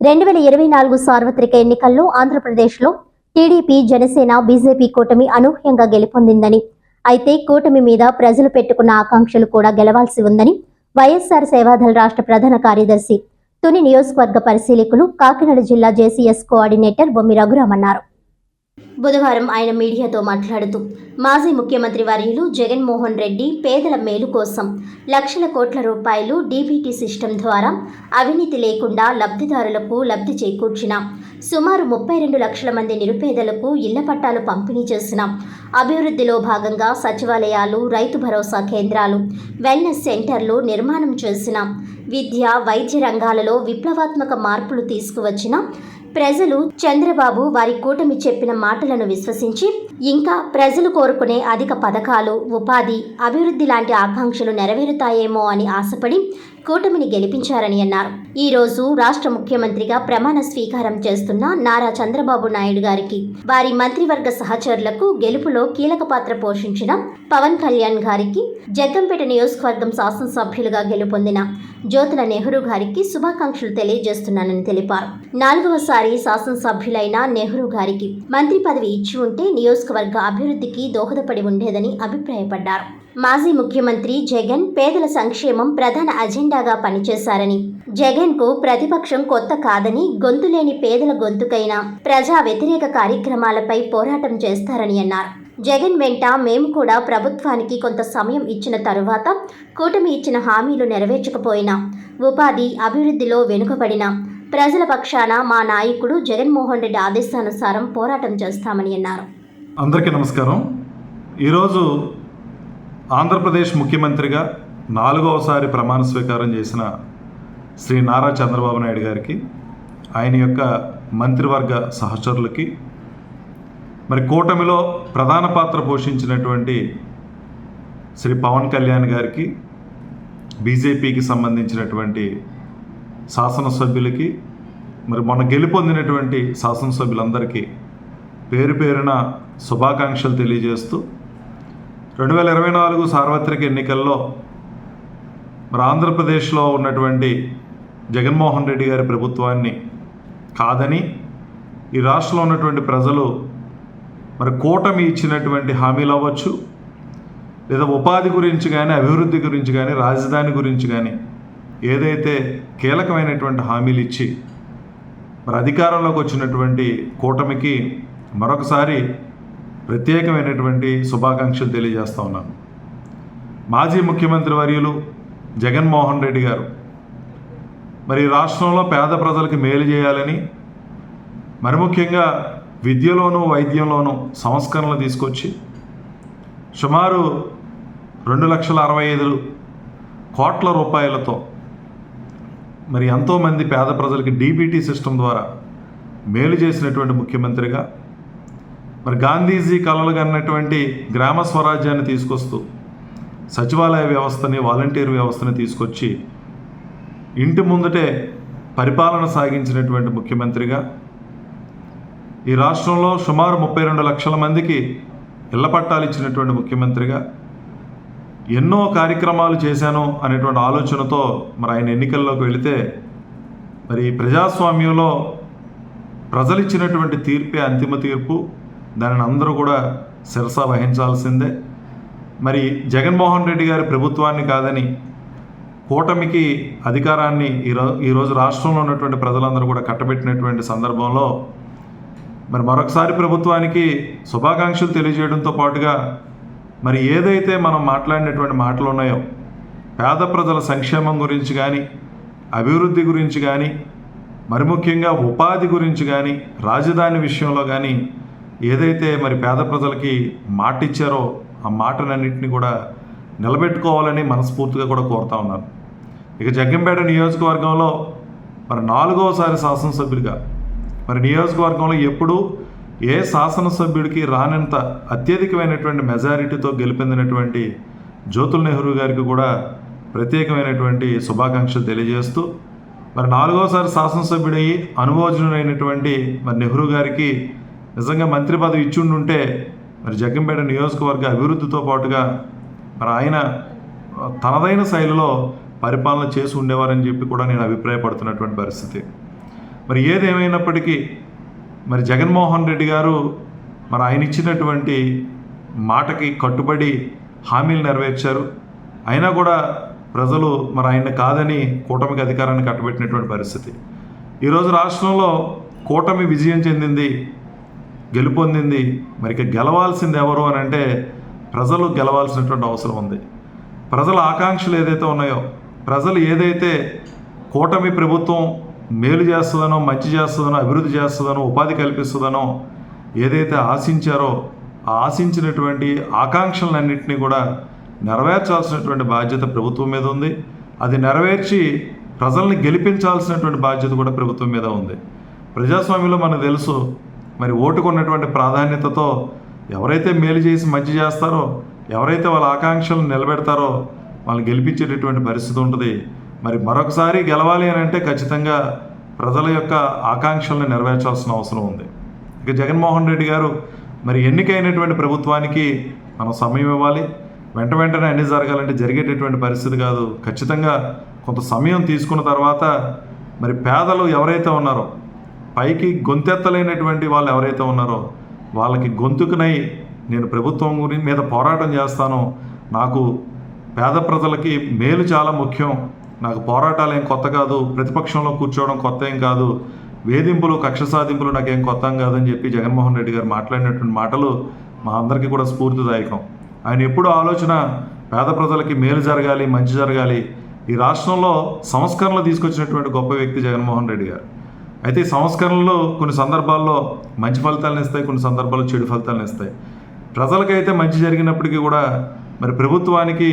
రెండు వేల ఇరవై నాలుగు సార్వత్రిక ఎన్నికల్లో ఆంధ్రప్రదేశ్లో టీడీపీ జనసేన బీజేపీ కూటమి అనూహ్యంగా గెలుపొందిందని. అయితే కూటమి మీద ప్రజలు పెట్టుకున్న ఆకాంక్షలు కూడా గెలవాల్సి ఉందని వైఎస్ఆర్ సేవాదళ రాష్ట్ర ప్రధాన కార్యదర్శి తుని నియోజకవర్గ పరిశీలకులు కాకినాడ జిల్లా జేసీఎస్ కోఆర్డినేటర్ బొమ్మి రఘురామన్నారు బుధవారం ఆయన మీడియాతో మాట్లాడుతూ మాజీ ముఖ్యమంత్రి వర్యులు జగన్మోహన్ రెడ్డి పేదల మేలు కోసం లక్షల కోట్ల రూపాయలు డీబీటీ సిస్టమ్ ద్వారా అవినీతి లేకుండా లబ్ధిదారులకు లబ్ధి చేకూర్చిన సుమారు ముప్పై రెండు లక్షల మంది నిరుపేదలకు ఇళ్ళ పట్టాలు పంపిణీ చేసిన అభివృద్ధిలో భాగంగా సచివాలయాలు రైతు భరోసా కేంద్రాలు వెల్నెస్ సెంటర్లు నిర్మాణం చేసిన విద్య వైద్య రంగాలలో విప్లవాత్మక మార్పులు తీసుకువచ్చిన ప్రజలు చంద్రబాబు వారి కూటమి చెప్పిన మాటలను విశ్వసించి ఇంకా ప్రజలు కోరుకునే అధిక పథకాలు ఉపాధి అభివృద్ధి లాంటి ఆకాంక్షలు నెరవేరుతాయేమో అని ఆశపడి కూటమిని గెలిపించారని అన్నారు. ఈ రోజు రాష్ట్ర ముఖ్యమంత్రిగా ప్రమాణ స్వీకారం చేస్తున్న నారా చంద్రబాబు నాయుడు గారికి వారి మంత్రివర్గ సహచరులకు గెలుపులో కీలక పాత్ర పోషించిన పవన్ కళ్యాణ్ గారికి జగ్గంపేట నియోజకవర్గం శాసనసభ్యులుగా గెలుపొందిన జ్యోతుల నెహ్రూ గారికి శుభాకాంక్షలు తెలియజేస్తున్నానని తెలిపారు. నాలుగవసారి శాసనసభ్యులైన నెహ్రూ గారికి మంత్రి పదవి ఇచ్చి ఉంటే నియోజక నియోజకవర్గ అభివృద్ధికి దోహదపడి ఉండేదని అభిప్రాయపడ్డారు. మాజీ ముఖ్యమంత్రి జగన్ పేదల సంక్షేమం ప్రధాన అజెండాగా పనిచేశారని జగన్కు ప్రతిపక్షం కొత్త కాదని గొంతులేని పేదల గొంతుకైన ప్రజా వ్యతిరేక కార్యక్రమాలపై పోరాటం చేస్తారని అన్నారు. జగన్ వెంట మేము కూడా ప్రభుత్వానికి కొంత సమయం ఇచ్చిన తరువాత కూటమి ఇచ్చిన హామీలు నెరవేర్చకపోయినా ఉపాధి అభివృద్ధిలో వెనుకబడిన ప్రజల పక్షాన మా నాయకుడు జగన్మోహన్ రెడ్డి ఆదేశానుసారం పోరాటం చేస్తామని అన్నారు. అందరికీ నమస్కారం. ఈరోజు ఆంధ్రప్రదేశ్ ముఖ్యమంత్రిగా నాలుగవసారి ప్రమాణ స్వీకారం చేసిన శ్రీ నారా చంద్రబాబు నాయుడు గారికి ఆయన యొక్క మంత్రివర్గ సహచరులకి మరి కూటమిలో ప్రధాన పాత్ర పోషించినటువంటి శ్రీ పవన్ కళ్యాణ్ గారికి బీజేపీకి సంబంధించినటువంటి శాసనసభ్యులకి మరి మొన్న గెలుపొందినటువంటి శాసనసభ్యులందరికీ పేరు పేరున శుభాకాంక్షలు తెలియజేస్తూ రెండు వేల ఇరవై నాలుగు సార్వత్రిక ఎన్నికల్లో మరి ఆంధ్రప్రదేశ్లో ఉన్నటువంటి జగన్మోహన్ రెడ్డి గారి ప్రభుత్వాన్ని కాదని ఈ రాష్ట్రంలో ఉన్నటువంటి ప్రజలు మరి కూటమి ఇచ్చినటువంటి హామీలు అవ్వచ్చు లేదా ఉపాధి గురించి కానీ అభివృద్ధి గురించి కానీ రాజధాని గురించి కానీ ఏదైతే కీలకమైనటువంటి హామీలు ఇచ్చి మరి అధికారంలోకి వచ్చినటువంటి కూటమికి మరొకసారి ప్రత్యేకమైనటువంటి శుభాకాంక్షలు తెలియజేస్తా ఉన్నాను. మాజీ ముఖ్యమంత్రి వర్యులు జగన్మోహన్ రెడ్డి గారు మరి రాష్ట్రంలో పేద ప్రజలకు మేలు చేయాలని మరి ముఖ్యంగా విద్యలోనూ వైద్యంలోనూ సంస్కరణలు తీసుకొచ్చి సుమారు రెండు లక్షల అరవై ఐదు కోట్ల రూపాయలతో మరి ఎంతోమంది పేద ప్రజలకి డీబీటీ సిస్టమ్ ద్వారా మేలు చేసినటువంటి ముఖ్యమంత్రిగా మరి గాంధీజీ కలలు కన్నటువంటి గ్రామ స్వరాజ్యాన్ని తీసుకొస్తూ సచివాలయ వ్యవస్థని వాలంటీర్ వ్యవస్థని తీసుకొచ్చి ఇంటి ముందటే పరిపాలన సాగించినటువంటి ముఖ్యమంత్రిగా ఈ రాష్ట్రంలో సుమారు ముప్పై రెండు లక్షల మందికి ఇళ్ళ పట్టాలు ఇచ్చినటువంటి ముఖ్యమంత్రిగా ఎన్నో కార్యక్రమాలు చేశాను అనేటువంటి ఆలోచనతో మరి ఆయన ఎన్నికల్లోకి వెళితే మరి ప్రజాస్వామ్యంలో ప్రజలిచ్చినటువంటి తీర్పే అంతిమ తీర్పు. దానిని అందరూ కూడా శిరస వహించాల్సిందే. మరి జగన్మోహన్ రెడ్డి గారి ప్రభుత్వాన్ని కాదని కూటమికి అధికారాన్ని ఈరో ఈరోజు రాష్ట్రంలో ఉన్నటువంటి ప్రజలందరూ కూడా కట్టబెట్టినటువంటి సందర్భంలో మరి మరొకసారి ప్రభుత్వానికి శుభాకాంక్షలు తెలియజేయడంతో పాటుగా మరి ఏదైతే మనం మాట్లాడినటువంటి మాటలు ఉన్నాయో పేద ప్రజల సంక్షేమం గురించి కానీ అభివృద్ధి గురించి కానీ మరి ముఖ్యంగా ఉపాధి గురించి కానీ రాజధాని విషయంలో కానీ ఏదైతే మరి పేద ప్రజలకి మాట ఇచ్చారో ఆ మాటలన్నింటినీ కూడా నిలబెట్టుకోవాలని మనస్ఫూర్తిగా కూడా కోరుతా ఉన్నారు ఇక జగ్గంపేట నియోజకవర్గంలో మరి నాలుగవసారి శాసనసభ్యుడిగా మరి నియోజకవర్గంలో ఎప్పుడు ఏ శాసనసభ్యుడికి రానంత అత్యధికమైనటువంటి మెజారిటీతో గెలిపిందినటువంటి జ్యోతుల్ నెహ్రూ గారికి కూడా ప్రత్యేకమైనటువంటి శుభాకాంక్షలు తెలియజేస్తూ మరి నాలుగోసారి శాసనసభ్యుడయ్యి అనుభవజనుడైనటువంటి మరి నెహ్రూ గారికి నిజంగా మంత్రి పదవి ఇచ్చిండుంటే మరి జగ్గంపేట నియోజకవర్గ అభివృద్ధితో పాటుగా మరి ఆయన తనదైన శైలిలో పరిపాలన చేసి ఉండేవారని చెప్పి కూడా నేను అభిప్రాయపడుతున్నటువంటి పరిస్థితి. మరి ఏదేమైనప్పటికీ మరి జగన్మోహన్ రెడ్డి గారు మరి ఆయన ఇచ్చినటువంటి మాటకి కట్టుబడి హామీలు నెరవేర్చారు. అయినా కూడా ప్రజలు మరి ఆయన కాదని కూటమికి అధికారాన్ని కట్టబెట్టినటువంటి పరిస్థితి. ఈరోజు రాష్ట్రంలో కూటమి విజయం చెందింది గెలుపొందింది. మరి ఇక గెలవాల్సింది ఎవరు అని అంటే ప్రజలు గెలవాల్సినటువంటి అవసరం ఉంది. ప్రజల ఆకాంక్షలు ఏదైతే ఉన్నాయో ప్రజలు ఏదైతే కూటమి ప్రభుత్వం మేలు చేస్తుందనో మంచి చేస్తుందనో అభివృద్ధి చేస్తుందనో ఉపాధి కల్పిస్తుందనో ఏదైతే ఆశించారో ఆ ఆశించినటువంటి ఆకాంక్షలన్నింటినీ కూడా నెరవేర్చాల్సినటువంటి బాధ్యత ప్రభుత్వం మీద ఉంది. అది నెరవేర్చి ప్రజల్ని గెలిపించాల్సినటువంటి బాధ్యత కూడా ప్రభుత్వం మీద ఉంది. ప్రజాస్వామ్యంలో మనకు తెలుసు మరి ఓటుకు ఉన్నటువంటి ప్రాధాన్యతతో ఎవరైతే మేలు చేసి మంచి చేస్తారో ఎవరైతే వాళ్ళ ఆకాంక్షలను నిలబెడతారో వాళ్ళని గెలిపించేటటువంటి పరిస్థితి ఉంటుంది. మరి మరొకసారి గెలవాలి అని అంటే ఖచ్చితంగా ప్రజల యొక్క ఆకాంక్షలను నెరవేర్చాల్సిన అవసరం ఉంది. ఇక జగన్మోహన్ రెడ్డి గారు మరి ఎన్నికైనటువంటి ప్రభుత్వానికి మనం సమయం ఇవ్వాలి. వెంట వెంటనే అన్ని జరగాలంటే జరిగేటటువంటి పరిస్థితి కాదు. ఖచ్చితంగా కొంత సమయం తీసుకున్న తర్వాత మరి పేదలు ఎవరైతే ఉన్నారో పైకి గొంతెత్తలేనటువంటి వాళ్ళు ఎవరైతే ఉన్నారో వాళ్ళకి గొంతుకునై నేను ప్రభుత్వం గురించి మీద పోరాటం చేస్తాను. నాకు పేద ప్రజలకి మేలు చాలా ముఖ్యం. నాకు పోరాటాలు ఏం కొత్త కాదు. ప్రతిపక్షంలో కూర్చోవడం కొత్త ఏం కాదు. వేధింపులు కక్ష సాధింపులు నాకేం కొత్త కాదని చెప్పి జగన్మోహన్ రెడ్డి గారు మాట్లాడినటువంటి మాటలు మా అందరికీ కూడా స్ఫూర్తిదాయకం. ఆయన ఎప్పుడు ఆలోచన పేద ప్రజలకి మేలు జరగాలి మంచి జరగాలి. ఈ రాష్ట్రంలో సంస్కరణలు తీసుకొచ్చినటువంటి గొప్ప వ్యక్తి జగన్మోహన్ రెడ్డి గారు. అయితే ఈ సంస్కరణలు కొన్ని సందర్భాల్లో మంచి ఫలితాలను ఇస్తాయి కొన్ని సందర్భాల్లో చెడు ఫలితాలను ఇస్తాయి. ప్రజలకైతే మంచి జరిగినప్పటికీ కూడా మరి ప్రభుత్వానికి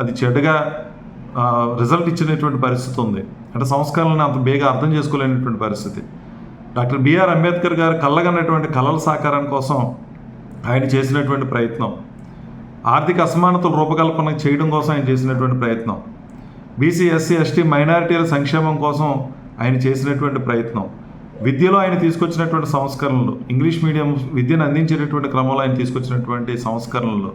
అది చెడుగా రిజల్ట్ ఇచ్చినటువంటి పరిస్థితి ఉంది. అంటే సంస్కరణలను అంత బేగా అర్థం చేసుకోలేనటువంటి పరిస్థితి. డాక్టర్ బిఆర్ అంబేద్కర్ గారు కళ్ళగన్నటువంటి కళల సాకారం కోసం ఆయన చేసినటువంటి ప్రయత్నం. ఆర్థిక అసమానతలు రూపకల్పన చేయడం కోసం ఆయన చేసినటువంటి ప్రయత్నం. బీసీ ఎస్సీ ఎస్టీ మైనారిటీల సంక్షేమం కోసం ఆయన చేసినటువంటి ప్రయత్నం. విద్యలో ఆయన తీసుకొచ్చినటువంటి సంస్కరణలు ఇంగ్లీష్ మీడియం విద్యను అందించేటటువంటి క్రమంలో ఆయన తీసుకొచ్చినటువంటి సంస్కరణలు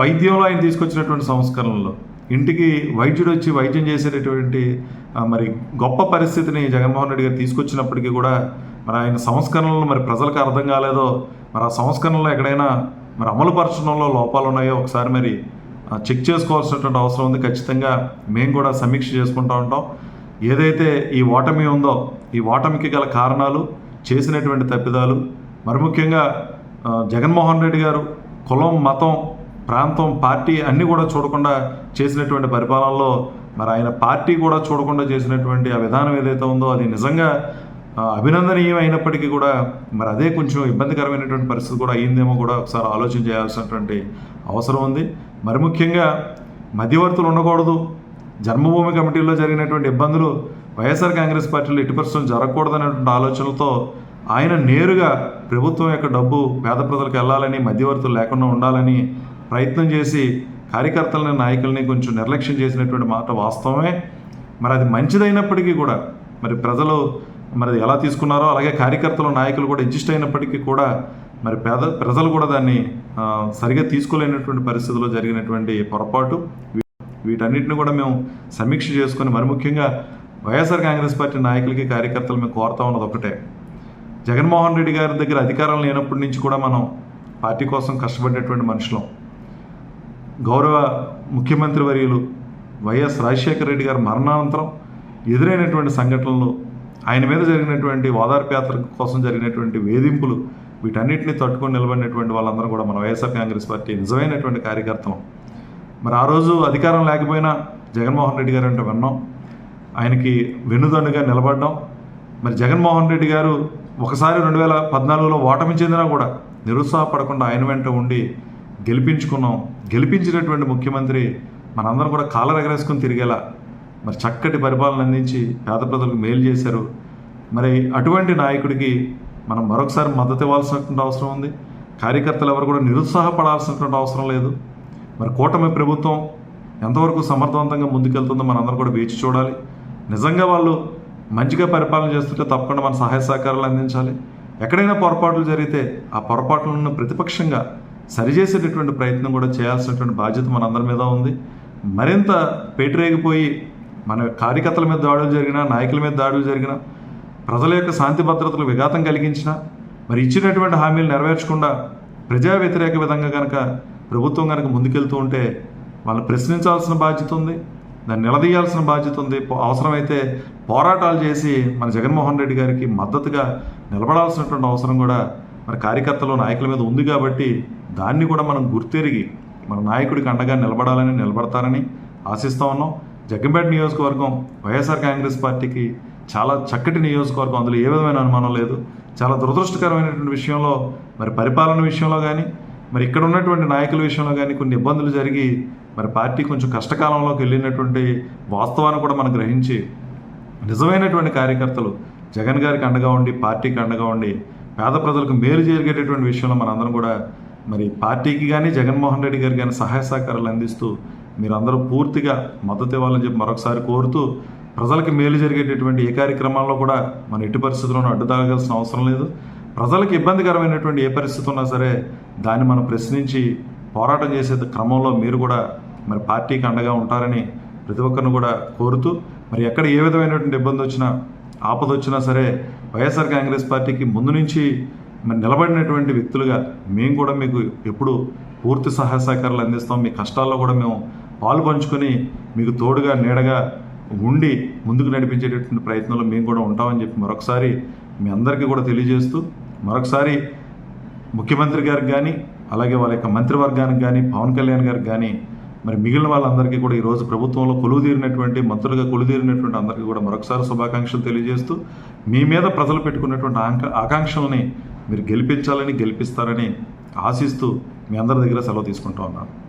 వైద్యంలో ఆయన తీసుకొచ్చినటువంటి సంస్కరణలు ఇంటికి వైద్యుడు వచ్చి వైద్యం చేసేటటువంటి మరి గొప్ప పరిస్థితిని జగన్మోహన్ రెడ్డి గారు తీసుకొచ్చినప్పటికీ కూడా మరి ఆయన సంస్కరణలు మరి ప్రజలకు అర్థం కాలేదో మరి ఆ సంస్కరణలు ఎక్కడైనా మరి అమలుపరచడంలో లోపాలు ఉన్నాయో ఒకసారి మరి చెక్ చేసుకోవాల్సినటువంటి అవసరం ఉంది. ఖచ్చితంగా మేము కూడా సమీక్ష చేసుకుంటూ ఉంటాం. ఏదైతే ఈ ఓటమి ఉందో ఈ ఓటమికి గల కారణాలు చేసినటువంటి తప్పిదాలు మరి ముఖ్యంగా జగన్మోహన్ రెడ్డి గారు కులం మతం ప్రాంతం పార్టీ అన్నీ కూడా చూడకుండా చేసినటువంటి పరిపాలనలో మరి ఆయన పార్టీ కూడా చూడకుండా చేసినటువంటి ఆ విధానం ఏదైతే ఉందో అది నిజంగా అభినందనీయం అయినప్పటికీ కూడా మరి అదే కొంచెం ఇబ్బందికరమైనటువంటి పరిస్థితి కూడా అయ్యిందేమో కూడా ఒకసారి ఆలోచన చేయాల్సినటువంటి అవసరం ఉంది. మరి ముఖ్యంగా మధ్యవర్తులు ఉండకూడదు. జన్మభూమి కమిటీలో జరిగినటువంటి ఇబ్బందులు వైఎస్ఆర్ కాంగ్రెస్ పార్టీలో ఎట్టి పరిస్థితులు జరగకూడదనేటువంటి ఆలోచనలతో ఆయన నేరుగా ప్రభుత్వం యొక్క డబ్బు పేద ప్రజలకు వెళ్ళాలని మధ్యవర్తులు లేకుండా ఉండాలని ప్రయత్నం చేసి కార్యకర్తలని నాయకుల్ని కొంచెం నిర్లక్ష్యం చేసినటువంటి మాట వాస్తవమే. మరి అది మంచిదైనప్పటికీ కూడా మరి ప్రజలు మరి అది ఎలా తీసుకున్నారో అలాగే కార్యకర్తలు నాయకులు కూడా అడ్జస్ట్ అయినప్పటికీ కూడా మరి పేద ప్రజలు కూడా దాన్ని సరిగా తీసుకోలేనటువంటి పరిస్థితిలో జరిగినటువంటి పొరపాటు. వీటన్నిటిని కూడా మేము సమీక్ష చేసుకొని మరి ముఖ్యంగా వైఎస్ఆర్ కాంగ్రెస్ పార్టీ నాయకులకి కార్యకర్తలు మేము కోరుతా ఉన్నది ఒకటే. జగన్మోహన్ రెడ్డి గారి దగ్గర అధికారం లేనప్పటి నుంచి కూడా మనం పార్టీ కోసం కష్టపడేటువంటి మనుషులం. గౌరవ ముఖ్యమంత్రి వర్యులు వైఎస్ రాజశేఖర రెడ్డి గారి మరణానంతరం ఎదురైనటువంటి సంఘటనలు ఆయన మీద జరిగినటువంటి ఓదార్పు యాత్ర కోసం జరిగినటువంటి వేధింపులు వీటన్నిటిని తట్టుకొని నిలబడినటువంటి వాళ్ళందరూ కూడా మన వైఎస్ఆర్ కాంగ్రెస్ పార్టీ నిజమైనటువంటి కార్యకర్తలం. మరి ఆ రోజు అధికారం లేకపోయినా జగన్మోహన్ రెడ్డి గారు అంటే విన్నాం. ఆయనకి వెన్నుదన్నుగా నిలబడ్డం. మరి జగన్మోహన్ రెడ్డి గారు ఒకసారి రెండు వేల పద్నాలుగులో ఓటమి చెందినా కూడా నిరుత్సాహపడకుండా ఆయన వెంట ఉండి గెలిపించుకున్నాం. గెలిపించినటువంటి ముఖ్యమంత్రి మనందరం కూడా కాలర్ ఎగరేసుకుని తిరిగేలా మరి చక్కటి పరిపాలన అందించి పేద ప్రజలకు మేలు చేశారు. మరి అటువంటి నాయకుడికి మనం మరొకసారి మద్దతు ఇవ్వాల్సినటువంటి అవసరం ఉంది. కార్యకర్తలు ఎవరు కూడా నిరుత్సాహపడాల్సినటువంటి అవసరం లేదు. మరి కూటమి ప్రభుత్వం ఎంతవరకు సమర్థవంతంగా ముందుకెళ్తుందో మనందరం కూడా వేచి చూడాలి. నిజంగా వాళ్ళు మంచిగా పరిపాలన చేస్తుంటే తప్పకుండా మన సహాయ సహకారాలు అందించాలి. ఎక్కడైనా పొరపాట్లు జరిగితే ఆ పొరపాట్లను ప్రతిపక్షంగా సరిచేసేటటువంటి ప్రయత్నం కూడా చేయాల్సినటువంటి బాధ్యత మనందరి మీద ఉంది. మరింత పేటరేగిపోయి మన కార్యకర్తల మీద దాడులు జరిగినా నాయకుల మీద దాడులు జరిగినా ప్రజల యొక్క శాంతి భద్రతలు విఘాతం కలిగించిన మరి ఇచ్చినటువంటి హామీలు నెరవేర్చకుండా ప్రజా వ్యతిరేక విధంగా కనుక ప్రభుత్వం కనుక ముందుకెళ్తూ ఉంటే వాళ్ళు ప్రశ్నించాల్సిన బాధ్యత ఉంది దాన్ని నిలదీయాల్సిన బాధ్యత ఉంది. అవసరమైతే పోరాటాలు చేసి మన జగన్మోహన్ రెడ్డి గారికి మద్దతుగా నిలబడాల్సినటువంటి అవసరం కూడా మన కార్యకర్తలు నాయకుల మీద ఉంది కాబట్టి దాన్ని కూడా మనం గుర్తెరిగి మన నాయకుడికి అండగా నిలబడాలని నిలబడతారని ఆశిస్తూ ఉన్నాం. జగ్గంపేట నియోజకవర్గం వైఎస్ఆర్ కాంగ్రెస్ పార్టీకి చాలా చక్కటి నియోజకవర్గం. అందులో ఏ విధమైన అనుమానం లేదు. చాలా దురదృష్టకరమైనటువంటి విషయంలో మరి పరిపాలన విషయంలో కానీ మరి ఇక్కడ ఉన్నటువంటి నాయకుల విషయంలో కానీ కొన్ని ఇబ్బందులు జరిగి మరి పార్టీ కొంచెం కష్టకాలంలోకి వెళ్ళినటువంటి వాస్తవాన్ని కూడా మనం గ్రహించి నిజమైనటువంటి కార్యకర్తలు జగన్ గారికి అండగా ఉండి పార్టీకి అండగా ఉండి పేద ప్రజలకు మేలు జరిగేటటువంటి విషయంలో మనందరం కూడా మరి పార్టీకి కానీ జగన్మోహన్ రెడ్డి గారికి కానీ సహాయ సహకారాలు అందిస్తూ మీరందరూ పూర్తిగా మద్దతు ఇవ్వాలని చెప్పి మరొకసారి కోరుతూ ప్రజలకు మేలు జరిగేటటువంటి ఏ కార్యక్రమాల్లో కూడా మన ఎట్టి పరిస్థితుల్లోనూ అడ్డుతాగాల్సిన అవసరం లేదు. ప్రజలకు ఇబ్బందికరమైనటువంటి ఏ పరిస్థితి ఉన్నా సరే దాన్ని మనం ప్రశ్నించి పోరాటం చేసే క్రమంలో మీరు కూడా మరి పార్టీకి అండగా ఉంటారని ప్రతి ఒక్కరిని కూడా కోరుతూ మరి ఎక్కడ ఏ విధమైనటువంటి ఇబ్బంది వచ్చినా ఆపద వచ్చినా సరే వైఎస్ఆర్ కాంగ్రెస్ పార్టీకి ముందు నుంచి మరి నిలబడినటువంటి వ్యక్తులుగా మేము కూడా మీకు ఎప్పుడు పూర్తి సహాయ సహకారాలు అందిస్తాం. మీ కష్టాల్లో కూడా మేము పాలు పంచుకొని మీకు తోడుగా నీడగా ఉండి ముందుకు నడిపించేటటువంటి ప్రయత్నంలో మేము కూడా ఉంటామని చెప్పి మరొకసారి మీ అందరికీ కూడా తెలియజేస్తూ మరొకసారి ముఖ్యమంత్రి గారికి కానీ అలాగే వాళ్ళ యొక్క మంత్రివర్గానికి కానీ పవన్ కళ్యాణ్ గారికి కానీ మరి మిగిలిన వాళ్ళందరికీ కూడా ఈరోజు ప్రభుత్వంలో కొలువుదీరినటువంటి మంత్రులుగా కొలువుదీరినటువంటి అందరికీ కూడా మరొకసారి శుభాకాంక్షలు తెలియజేస్తూ మీ మీద ప్రజలు పెట్టుకున్నటువంటి ఆంక ఆకాంక్షల్ని మీరు గెలిపించాలని గెలిపిస్తారని ఆశిస్తూ మీ అందరి దగ్గర సెలవు తీసుకుంటూ ఉన్నాను.